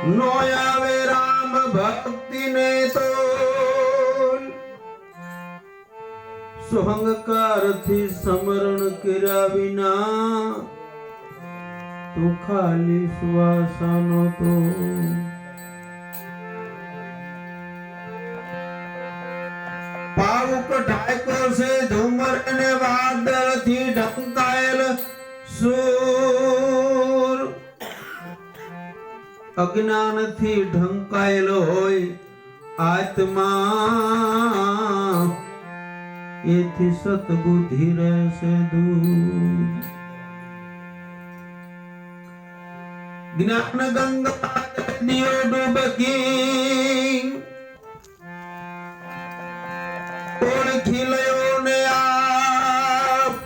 નો આવે રામ ભક્તિને તો સુહંકારથી સમરણ કર્યા વિના તું ખાલી શ્વાસાનો તો પાઉક ઢાયકો છે ઝુમર ને વાદળથી સૂર અજ્ઞાનથી ઢંકાયેલો હોય આત્મા એથી સતબુદ્ધિ રહેશે દૂર જ્ઞાન ગંગા દિયો ડૂબકી ઓળખી લયો ને આપ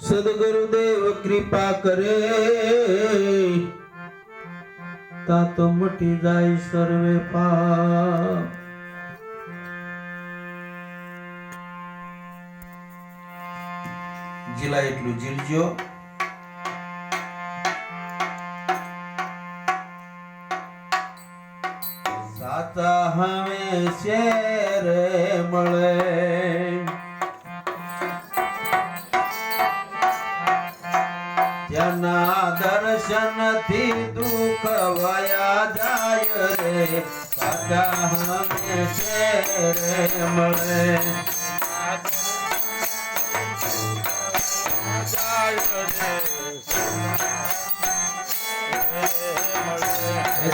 સદગુરુદેવ કૃપા કરે તા તો મટી જાય સર્વે પાપ. જીલા એટલું જીલજો. સાતા હવે શેર મળે. ત્યાંના દર્શનથી દુઃખ વયા જાય રે સાતા હવે શેર મળે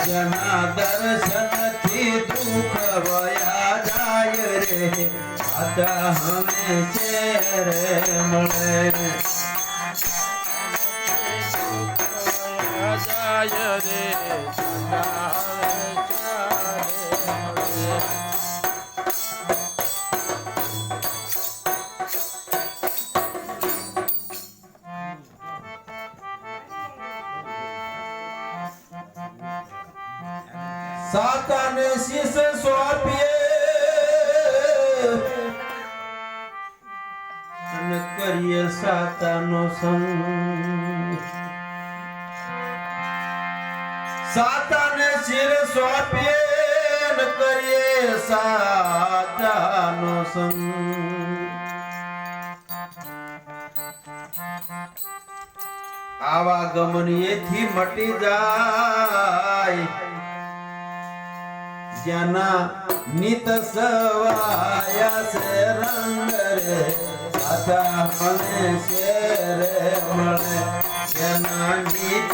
જેના દર્શનથી દુઃખ વયા જાય રે સાતા હવે શેર મળે સાતાને શીશ સોંપીએ અને કરીએ સાતાનો સંગ સાતાને શિર સોંપીએ ન કરીએ, સાતાનો સંગ. આવા ગમન એથી મટી જાય. જ્યાંના નિત સવાયા છે રંગ રે આધા મને શેરે મળે. જ્યાંના નિત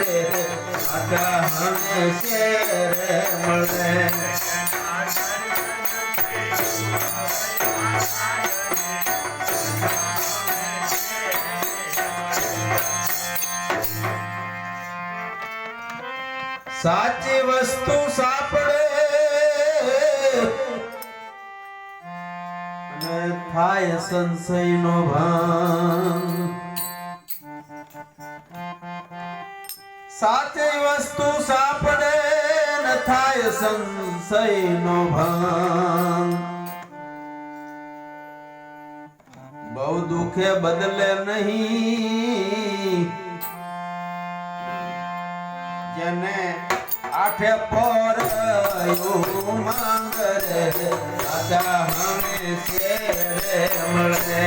રે હમે શેર મળે સાચી વસ્તુ સાંપડે અને થાય સંશયનો ભાન સાચી વસ્તુ સાંપડે ન થાય સંશયનો ભાન. બહુ દુખે બદલે નહીં. જેને આઠે પર માંગ રે રાજા હમે શેરે મળે.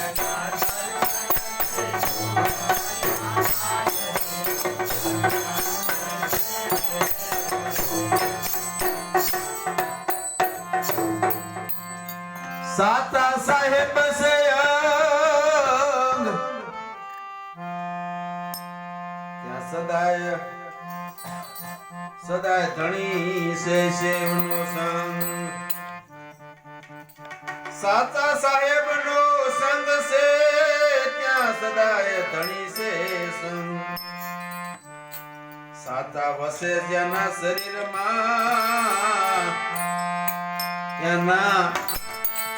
સદાય સદાય ધણી છે શિવનો સંગ. સાચા સાહેબ નો સંગ છે, ત્યાં સદાય ધણી છે સંગ. સાચા વસે ત્યાંના શરીરમાં એના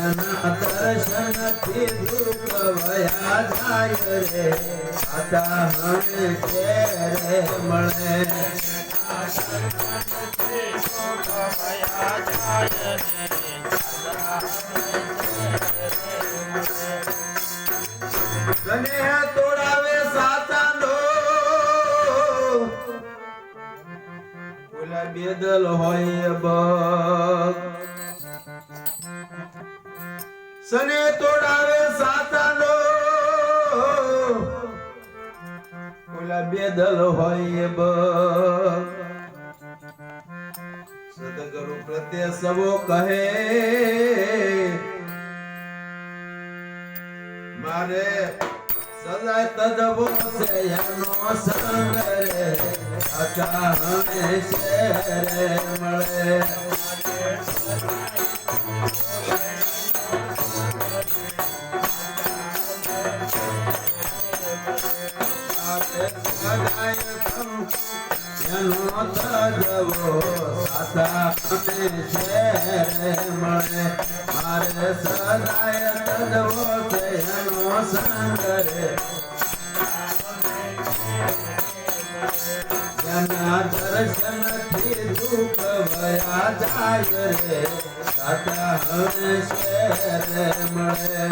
હંસે રે મળે યજ્ઞ દર્શન થી દુઃખ વયા જાય રે સાતા હમે છે રે મળે તને તોડાવે સાતાનો ઓલા બેદલ હોય સને તોડાવે સાતાનો ઓલા બેદલ હોય બ સદગુરુ પ્રત્યે સવો કહે મારે સદાય તદવો છે એનો સંગ રે અચા હંમેશે રે મળે સાથે સદાય તમ એનો તજવો સાતા અને શેરે મળે મારે સદાય તજવો છે એનો સંગ રે એના દર્શનથી દુઃખ વયા જાય રે સાતા હવે શેરે મળે.